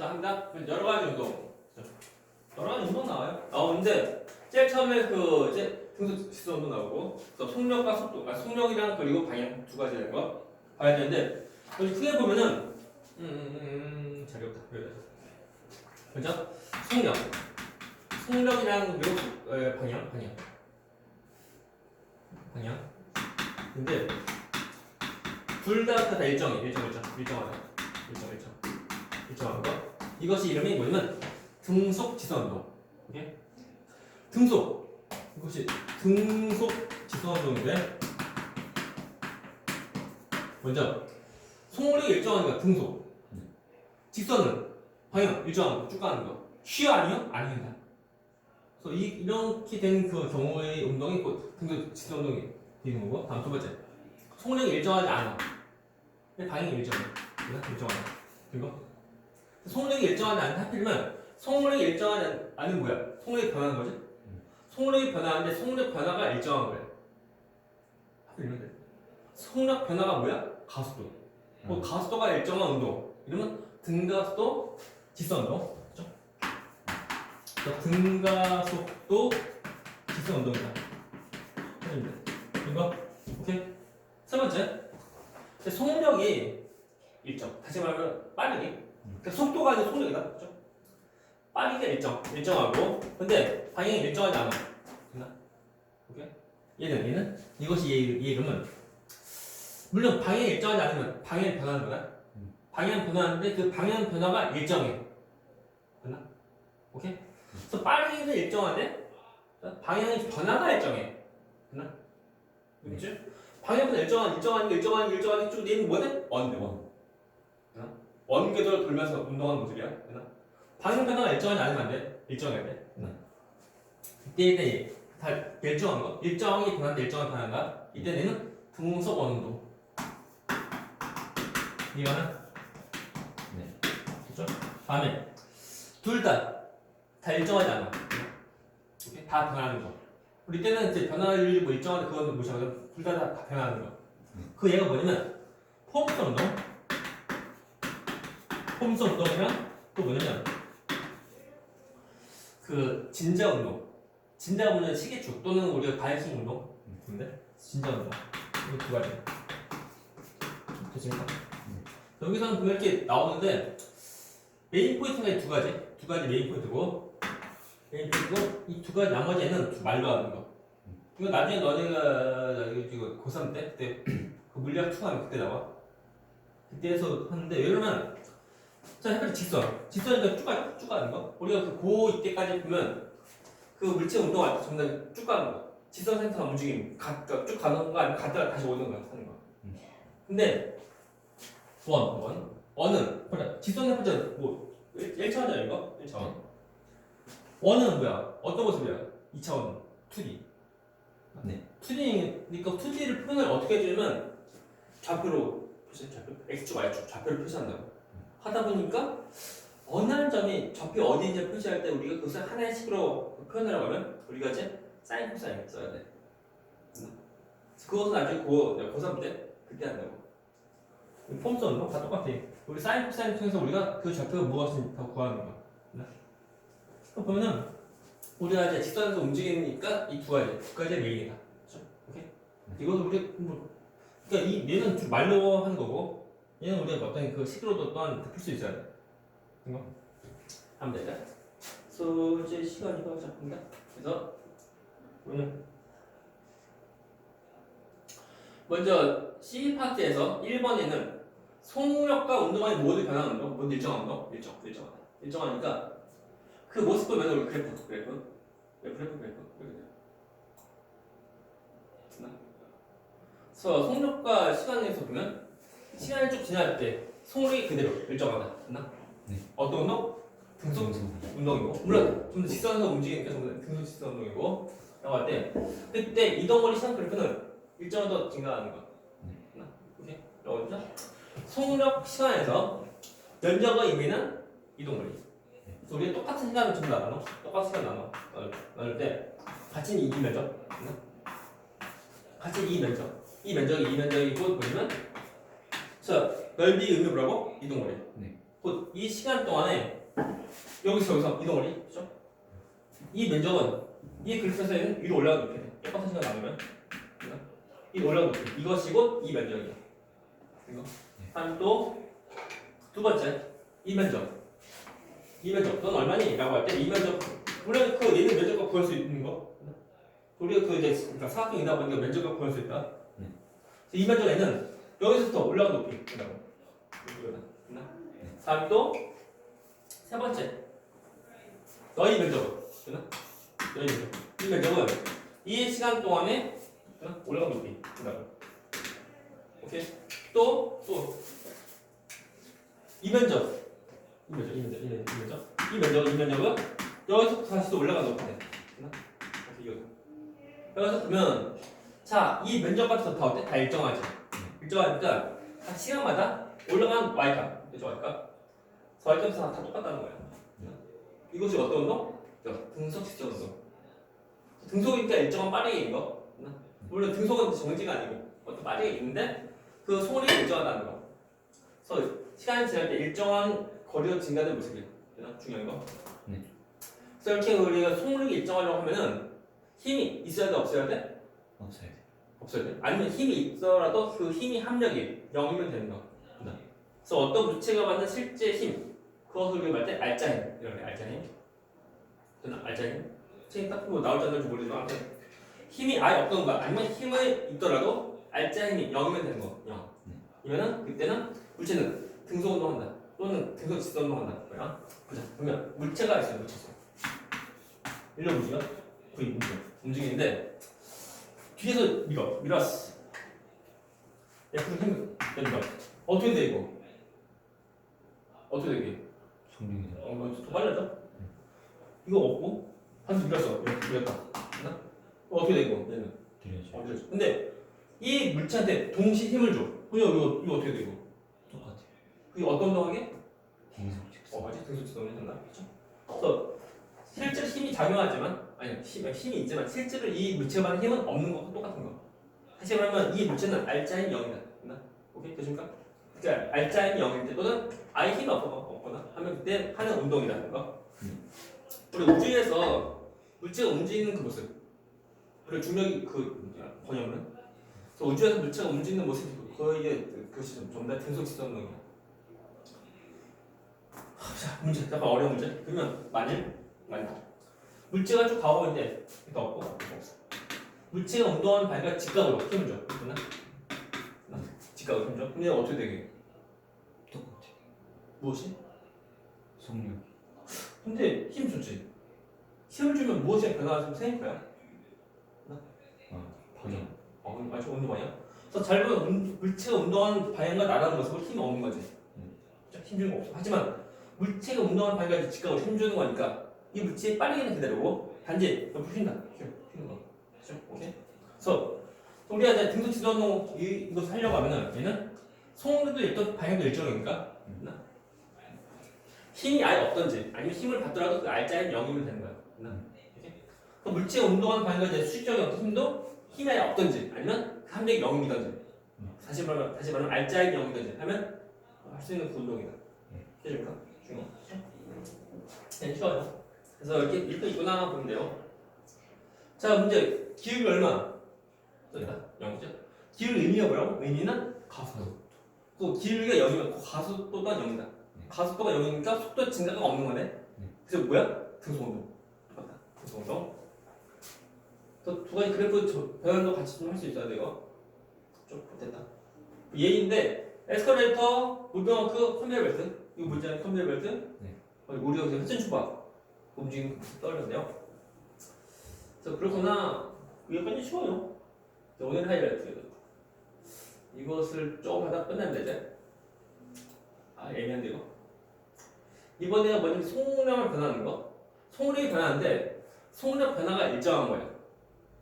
자, 합니다. 여러 가지 운동. 자, 여러 가지 운동 나와요. 나오는데, 제일 처음에 그, 이제 등수 지수 운동 나오고, 또 속력과 속도, 아, 속력이랑 그리고 방향 두 가지 되는 거 봐야 되는데, 여기 크게 보면은, 음, 음, 음, 잘 없다. 그죠? 속력. 속력이랑 그리고 속- 에, 방향, 방향. 방향. 근데, 둘다 다 일정해, 일정, 일정, 일정하다. 일정, 일정. 일정한 거. 이것이 이름이 뭐냐면 등속 지선 운동. 오케이? 등속. 이것이 등속 지선 운동인데 먼저 속력이 일정하니까 등속. 직선은 방향 일정한 거, 쭉 가는 거. 쉬어 아니요? 아닙니다. 그래서 이, 이렇게 된 그 경우의 운동이 곧 등속 지선 운동이 되는 거고. 다음 두 번째. 속력이 일정하지 않아. 방향이 일정해. 일정하다. 그리고 속력이 일정하지 않다 하필이면 속력이 일정하지 않은 뭐야? 속력이 변하는 거지? 속력이 변하는데 속력 변화가 일정한 거야. 하필이면 그래. 속력 변화가 뭐야? 가속도. 그 가속도가 일정한 운동. 이러면 등가속도 지선 운동. 그렇죠? 그러니까 등가속도 지선 운동이다. 해줍니다. 이거 오케이. 세 번째. 속력이 일정. 다시 말하면 빠르기. 그러니까 속도가 아니라 속력이다. 그렇죠? 빠르기가 일정. 일정하고 근데 방향이 일정하지 않아. 됐나? 오케이? 얘는 얘는 이것이 얘, 얘 이름은 물론 방향이 일정하지 않으면 방향이 변하는 거다. 방향 변하는데 그 방향 변화가 일정해. 됐나? 오케이? 그래서 빠르기는 일정한데 방향의 변화가 일정해. 됐나? 그렇지? 방향 변화 일정한 일정한 일정한 일정한 쭉 얘는 뭐네? 원대 원. 원궤도를 돌면서 운동하는 모습이야. 되나? 방향 변화가 일정하지 않으면 안 돼. 일정해야 돼. 되나? 이때 다 일정한 거. 일정하게 변한다. 일정하게 변한다. 이때 얘는 등속 원운동. 이거는 네. 그렇죠? 다음에 둘다다 일정하지 않아. 오케이? 다 변하는 거. 우리 때는 이제 변화율이 뭐 일정한데 그거는 무시하거든. 둘다다 변하는 거. 그 얘가 뭐냐면 폼스 운동. 폼스 운동이랑 또 뭐냐면 그 진자 운동. 진자 운동은 시계축 또는 우리가 바이킹 운동. 근데 진자 운동. 이두 가지. 됐습니까? 여기서는 이렇게 나오는데 메인 포인트가 두 가지. 두 가지 메인 포인트고 메인 포인트고 이 두 가지 나머지는 말로 하는 거. 이거 나중에 너네가 이거 고3 때 그때 그 물리학 2 하면 그때 나와. 그때에서 하는데 왜 그러면 자 해봐리 직선. 직선이니까 쭉 가죠? 쭉 가는 거. 우리가 그 고 이때까지 보면 그 물체 운동할 때 전부 쭉 가는 거. 직선 센터 움직임 갔다 쭉 가는 거 아니면 갔다가 다시 오는 거 하는 거. 근데 원, 원. 원은 보자. 직선 세포자 뭐 1차원이야 이거? 1차원. 원은 뭐야? 어떤 모습이야? 2차원 2D. 네. 2D니까 2D를 표현을 어떻게 해주냐면 좌표로 표시 좌표 X축 Y축 좌표를 표시한다고 하다 보니까 어느 한 점이 좌표 어디인지 표시할 때 우리가 그것을 하나의 식으로 표현하려고 하면 우리가 이제 사인 코사인 써야 돼 그것은 나중에 고, 고3 때 그때 한다고 폼 써는 거 다 똑같아 우리 사인 코사인 통해서 우리가 그 좌표가 무엇인지 다 구하는 거야 그 보면은 우리가 이제 직선에서 움직이니까 이 두 가지, 두 가지의 메인이다. 그렇죠? 오케이? 이것도 우리 뭐, 그러니까 이 얘는 좀 말로 하는 거고, 얘는 우리가 어떤 그 식으로도 또한 풀수 있어야 돼. 이거 하면? 그래서 이제 시간이 더 잡습니다. 그래서 뭐냐? 먼저 C 파트에서 1번에는 속력과 운동량이 모두 변하는 거, 모두 일정한 거, 일정, 일정하다. 일정하니까 그 모습 보면 우리 그래프, 그래프, 네, 그래프, 그래프. 됐나? 그래서 속력과 시간에서 보면 시간이 쭉 지날 때 속력이 그대로 일정하다. 됐나? 네. 어떤 운동? 등속 운동이고 물론 좀 더 직선에서 움직이니까 좀더 등속 직선 운동이고 라고 할 때 그때 이동거리 시간 그래프는 일정한 더 증가하는 거. 됐나? 오케이? 라고 했죠? 속력 시간에서 면적의 의미는 이동거리. 그래서 우리 똑같은 시간을 전부 다 나눠. 똑같은 시간 나눠. 나눌, 때 같은 이 면적. 같은 이 면적. 이 면적이 이 면적이고 뭐냐면 자 넓이 의미 뭐라고? 이동거리. 네. 곧 이 시간 동안에 여기서 여기서 이동을 해. 그죠? 이 면적은 이 그래프에서는 위로 올라가는 높이 돼. 똑같은 시간 나누면? 이 올라가는 높이. 이것이고 이 면적이야. 이거. 다음 또두 번째 이 면적. 이 면적. 넌 얼마니? 라고 할 때 이 면적. 우리가 그 얘는 면적과 구할 수 있는 거. 우리가 그 이제 그러니까 사각형이다 보니까 면적과 구할 수 있다. 네. 이 면적에는 여기서부터 올라가는 높이. 그다음. 됐나? 다음 또세 번째 너희 면적은 됐나? 너희 면적 이 면적은 이 시간 동안에 됐나? 올라간 높이 그다음 오케이 또 또 이 면적 이 면적 이 면적 이 면적 이 면적 이 면적 이 면적은 여기서 다시 또 올라간 높이 돼 됐나? 오케이 이거 여기서 보면 자 이 면적 같은 거다 어때? 다 일정하지 일정하니까 각 시간마다 올라간 y값 그죠 y값 저 y값은 다 똑같다는 거야 이것이 어떤 운동? 등속 직전 운동 등속이니까 일정한 빠르게 거 물론 등속은 정지가 아니고 어떤 빠르게 있는데 그 소리가 일정하다는 거 그래서 시간이 지날 때 일정한 거리가 증가되는 모습이? 중요한 거 네. 그래서 이렇게 우리가 속력이 일정하려고 하면은 힘이 있어야 돼 없어야 돼? 없어야 돼. 없어야 돼. 아니면 힘이 있더라도 그 힘이 합력이 0이면 되는 거. 그래서 어떤 물체가 받는 실제 힘, 그것을 우리가 말때 알짜 힘, 이런 게 알짜 힘. 되나? 알짜 힘. 책이 딱 보면 안 나올지 모르지만 힘이 아예 없던 거 아니면 힘이 있더라도 알짜 힘이 0이면 되는 거. 0. 이면은 그때는 물체는 등속 운동한다. 또는 등속 직선 운동한다. 뭐야? 그러면 물체가 있어요. 물체. 일로 움직여. 거의 움직여. 움직이는데 뒤에서 밀어. 밀었어. 힘, 야, 밀어. 어떻게 돼, 이거? 어떻게? 성능이 돼. 어, 이거 더 빨라져? 이거 없고, 한수 밀었어. 이렇게 밀었다. 됐나? 어, 어떻게 돼, 이거? 얘는. 들려줘. 어, 밀었어. 근데, 이 물체한테 동시 힘을 줘. 그럼 이거, 이거 어떻게 돼, 이거? 똑같아. 그게 어떤 운동하게? 등속 직선. 어, 맞지? 등수지동이 된다. 그쵸? 그래서, 실제로 힘이 작용하지만, 아니, 힘, 힘이 있지만, 실제로 이 받는 힘은 없는 거과 똑같은 거. 다시 말하면, 이 물체는 알짜인 0이다. 됐나? 오케이? 되십니까? 그러니까, 알짜인 0일 때 또는 아예 힘이 없거나, 없거나 하면 그때 하는 운동이라는 거. 우리 우주에서 물체가 움직이는 그 모습. 우리 중력이 그, 번역은. 그래서 우주에서 물체가 움직이는 모습이 거의 그것이 좀 전부 다 등속. 하, 자, 문제. 잠깐 어려운 문제. 그러면 만일 만일 물체가 쭉 가고 있는데 이거 없고 없어. 물체가 운동하는 발과 직각으로 힘을 줘. 됐나? 됐나? 직각으로 힘 줘. 근데 어떻게 되게? 똑같아. 무엇이? 성능. 근데 힘 좋지. 힘을 주면 무엇이 변화가 좀 생길 거야. 아, 방향. 어, 그럼 맞죠? 운동 방향. 그래서 잘 보면 운- 물체가 운동하는 방향과 나라는 모습을 힘이 없는 거지. 음. 힘 주는 거 없어. 하지만 물체가 운동하는 방향과 직각으로 힘 주는 거니까 이 물체의 빠르기는 그대로고 단지. 휘- 휘는 거. 그죠? 오케이? 그래서 우리가 이제 등속 지도운동 이- 이것을 하려고 하면은 얘는 송도 일단 방향도 일정이니까 됐나? 힘이 아예 없던지 아니면 힘을 받더라도 그 알짜인 0이면 되는 거야. 오케이? 그 물체가 운동하는 방향과 이제 수직적인 어떤 힘도 힘이 아예 없던지 아니면 그 함력이 0이던지 다시 말하면 다시 말하면 알짜인 0이던지 하면 할 수 있는 그 운동이다. 해줄까? 중요. 네, 쉬워요. 그래서 이렇게 일도 있구나 보면 돼요. 자, 문제. 기울기 얼마? 저기다. 0이죠? 기울기 의미가 뭐라고? 의미는 가속도. 그 기울기가 0이면 그 가속도가 0이다. 가속도가 0이니까 속도 증가가 없는 거네. 그래서 뭐야? 등속운동. 똑같다. 등속운동. 또 두 가지 그래프 저- 배열도 같이 좀 할 수 있어야 돼요. 좀 됐다. 예인데 에스컬레이터, 물병워크, 컨베이어 벨트. 이거 뭔지 아는 컨베이어 벨트? 네. 어, 우리가 회전 초밥 거 떠올렸네요. 그래서 그렇구나. 여기까지 쉬워요. 자, 오늘 하이라이트. 이것을 조금 하다 끝내면 되지. 아, 애매한데 이거. 이번에가 뭐냐면 송량을 변하는 거. 송력이 변하는데 송력 변화가 일정한.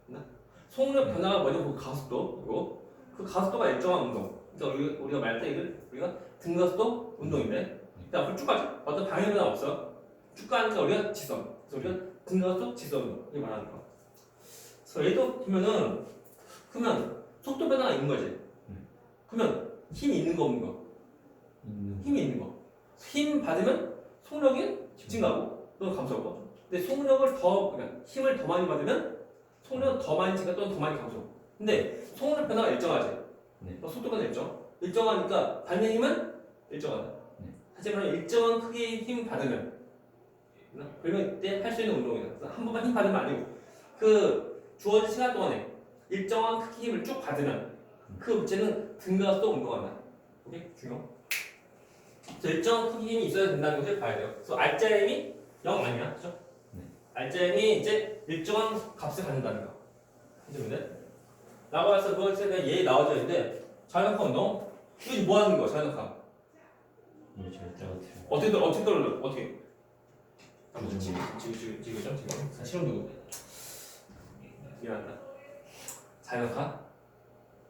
됐나? 송력 변화가 뭐냐면 그 가속도고 그 가속도가 일정한 운동. 그러니까 우리가, 때 이걸 우리가 등가속도 운동인데 자, 앞으로 쭉 가죠. 어떤 방향 변화 없어. 쭉 가니까 우리가 지선. 그래서 우리가 등가속 지선 운동. 이게 말하는 거. 그래서 얘도 보면은 그러면 속도 변화가 있는 거지. 그러면 힘이 있는 거 없는 거? 힘이 있는 거. 힘 받으면 속력이 증가하고 또는 감소하고 근데 속력을 더 그러니까 힘을 더 많이 받으면 속력은 더 많이 증가 또는 더 많이 감소 근데 속력 변화가 일정하지 네. 어, 속도가 일정 일정하니까 받는 힘은 일정하다 네. 하지만 일정한 크기의 힘 받으면 그러면 이때 할 수 있는 그래서 한 번만 힘 받으면 아니고. 그 주어진 시간 동안에 일정한 크기 힘을 쭉 받으면 그 물체는 등가서 또 운동한다 오케이? 중요. 그래서 일정한 크기 힘이 있어야 된다는 것을 봐야 돼요. 그래서 알짜의 힘이 0 아니야? 그죠? 네. 알짜의 힘이 이제 일정한 값을 갖는다는 거. 해주면 라고 해서 그것에 대한 예에 나와져 있는데 자연학과 운동? 이거 뭐 하는 거야 물질 떨어뜨려. 어떻게 떨 어떻게 떨어져? 어떻게 음. 지금 지금 지금 지금 지금 지금 실험 두고 미안하다 자연학과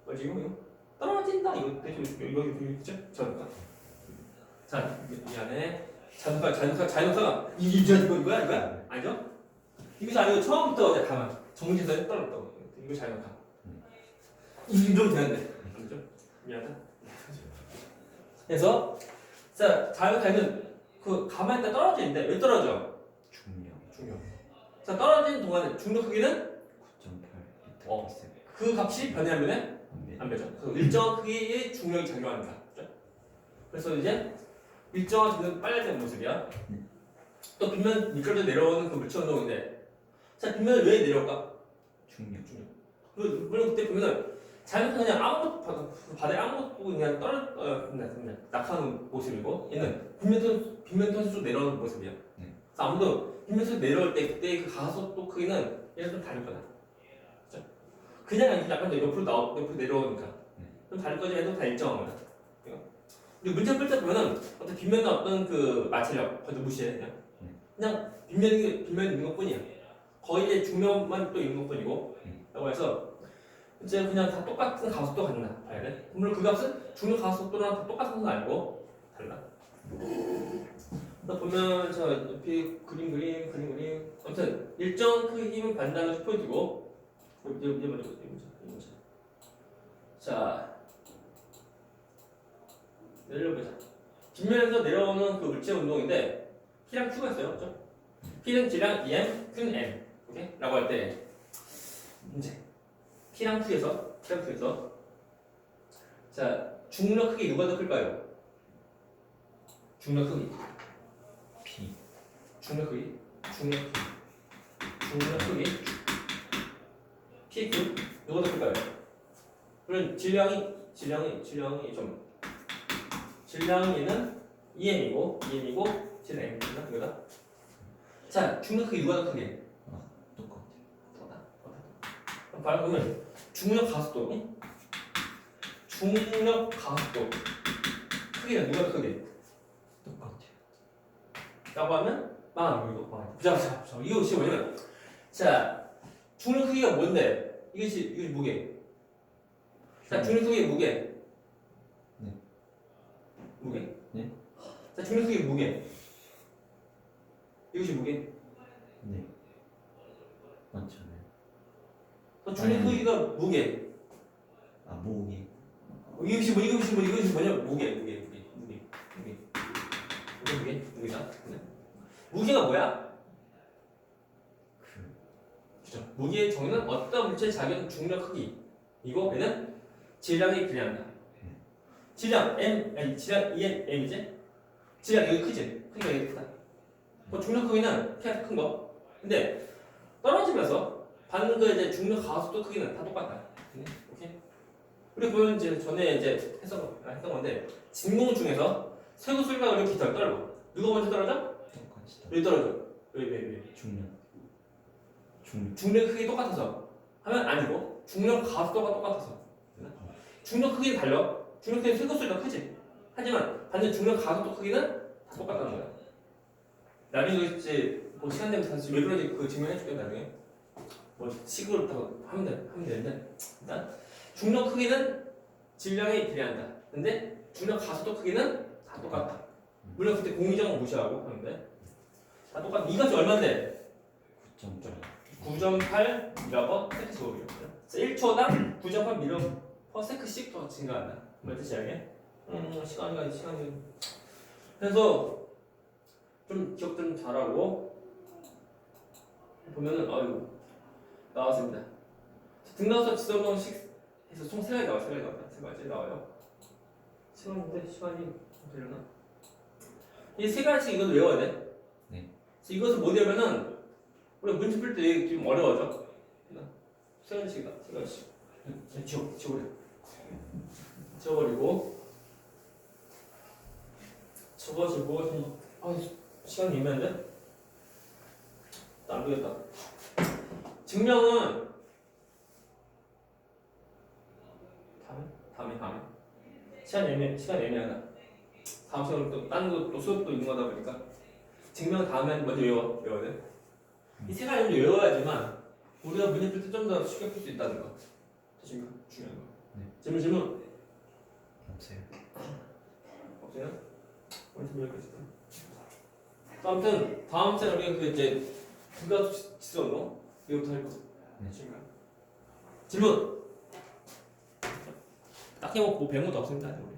어 지금 이거 떨어진다 이거 대충 이거 이거 이거 그죠 자연학과 자 미- 미안해 자연학과 자연학과 자연학과 이 이거 이거 이거야 이거야 아니죠 이것이 아니고 처음부터 이제 가만 정지선에 떨어졌다고 이거 자연학과 이 정도 되는데 아니죠 미안하다 그래서 자 자연학과는 그 가만히 있다 떨어지는데 왜 떨어져 중력 중요. 자 떨어진 동안에 중력 크기는 9.8 리터 어. per second. 그 값이 변하면 안안 되죠. 그 일정한 크기의 중력이 작용합니다. 그죠? 그래서 이제 일정한 중력이 빨라지는 모습이야. 또 빗면 미끄러져 내려오는 그 물체 운동인데 자 빗면을 왜 내려올까? 중력. 그- 물론 그때 보면은 자연스럽게 그냥 아무것도 바- 바다에 아무것도 그냥 떨어 어, 그냥, 그냥 낙하하는 모습이고 얘는 빗면 빗면 터서 쭉 내려오는 모습이야. 네. 아무도 빗면에서 내려올 때 그때 그 가속도 크기는 얘는 좀 다를 거다. 그죠? 그냥 아니고 약간 더 옆으로 나오 옆으로 내려오니까 네. 좀 다를 거지 해도 다 일정한 거야. 우리 문제 풀 때 보면은 어떤 빗면의 어떤 그 마찰력 거의 무시해 그냥 네. 그냥 빗면이 빗면 있는 것뿐이야. 거의 이제 중력만 또 있는 것뿐이고 네. 라고 해서 이제 그냥 다 똑같은 가속도 갖나 봐야 돼. 물론 그 값은 중력 가속도랑 다 똑같은 건 아니고 달라. 또 보면 자 옆에 그림 그림 그림 그림 아무튼 일정 크기 힘을 받는다는 것이 포인트고 이제 이제 이제 먼저 이제 먼저 자 내려보자. 뒷면에서 내려오는 그 물체 운동인데 P랑 Q가 있어요, 그렇죠? P는 G랑 EM, Q는 M, 오케이? 라고 할 때 문제. P랑 Q에서 P랑 Q에서 자 중력 크기 누가 더 클까요? 중력 크기. 중력 크기, 중력 크기, 중력 크기. P, Q 누가 더 클까요? 그럼 질량이 질량이 질량이 좀 질량이는 EM이고 EM이고 질량 M이다 이거다. 자 중력 크기 누가 더 크게? 똑같아. 더다. 그럼 바로 그러면 중력 가속도 응? 중력 가속도 크기는 누가 더 크게? 똑같아. 라고 하면 거 이거 망해. 보자 보자 보자. 이거 지금 뭐냐면 자 중력 크기가 뭔데? 이것이 이것이 무게. 자 중력 크기의 무게. 네. 무게. 네. 자 중력 크기의 무게. 이것이 무게. 네. 맞잖아요. 자, 아니. 크기가 무게. 아 모으기. 어, 이것이 뭐 이것이 뭐 이것이 뭐냐 무게 무게 무게 무게 무게 이게 무게 무게다. 네. 무게가 뭐야? 그 그죠. 무게의 정의는 어떤 물체의 작용 중력 크기. 이거 얘는 질량에 비례한다. 질량 m 아니 질량 e m m이지? 질량 여기 크지? 크기가 여기 크다. 그 중력 크기는 키가 큰 거. 근데 떨어지면서 받는 거에 이제 중력 가속도 크기는 다 똑같다. 우리 보면 이제 전에 이제 했던 건데 진공 중에서 쇠구슬과 이렇게 덜 떨어. 누가 먼저 떨어져? 똑같이 여기 떨어져. 여기 여기 여기. 중력. 중력. 중력 크기 똑같아서. 하면 아니고 중력 가속도가 똑같아서. 중력 크기는 달려 중력 크기는 쇠고수가 크지. 하지만 반면 중력 가속도 크기는 다 똑같다는 거야. 나중에 이제 뭐 시간 되면 다시 왜 그런지 그 증명해 줄게 나중에. 뭐 식으로 다 하면 돼 하면 되는데. 일단 중력 크기는 질량에 비례한다. 근데 중력 가속도 크기는 다 똑같다. 물론 그때 공위정은 무시하고 하는데 다 똑같아 이것이 얼마인데 9.8. 9.8 미러버 세크 제곱이요. 1초당 9.8 미러 퍼 세크씩 더 증가한다. 뭔 뜻이야 이게? 음 시간이 시간이 그래서 좀 기억 좀 잘하고 보면은 아이고 나왔습니다. 등단서 지성 방식 해서 총 세 가지 나와요. 세 가지 나와요. 세 가지 나와요. 시간인데 시간이 좀 되려나? 이 세 가지 이것도 외워야 돼. 이것을 못 외우면은 우리 문제 풀 때 좀 어려워져. 세 가지씩이다. 세 가지씩. 그냥 지워 지워버려. 지워버리고 접어지고 아 시간이 애매한데? 안 되겠다. 증명은 다음에 다음에 다음에 시간 애매 시간 애매하다. 다음 시간 또 다른 거또 수업도 있는 거다 보니까 증명 다음에 먼저 외워 외워야 돼. 이세 가지 먼저 외워야지만 우리가 문제 풀 때 좀 더 쉽게 풀 수 있다는 거. 중요한 중요한 거. 네. 질문 질문 없어요. 없어요? 오늘 좀 여기까지. 아무튼 다음 시간에 우리가 그 이제 부가 지수언어 이거부터 할 거. 네. 질문. 질문. 딱히 뭐, 뭐 배운 것도 없습니다. 우리.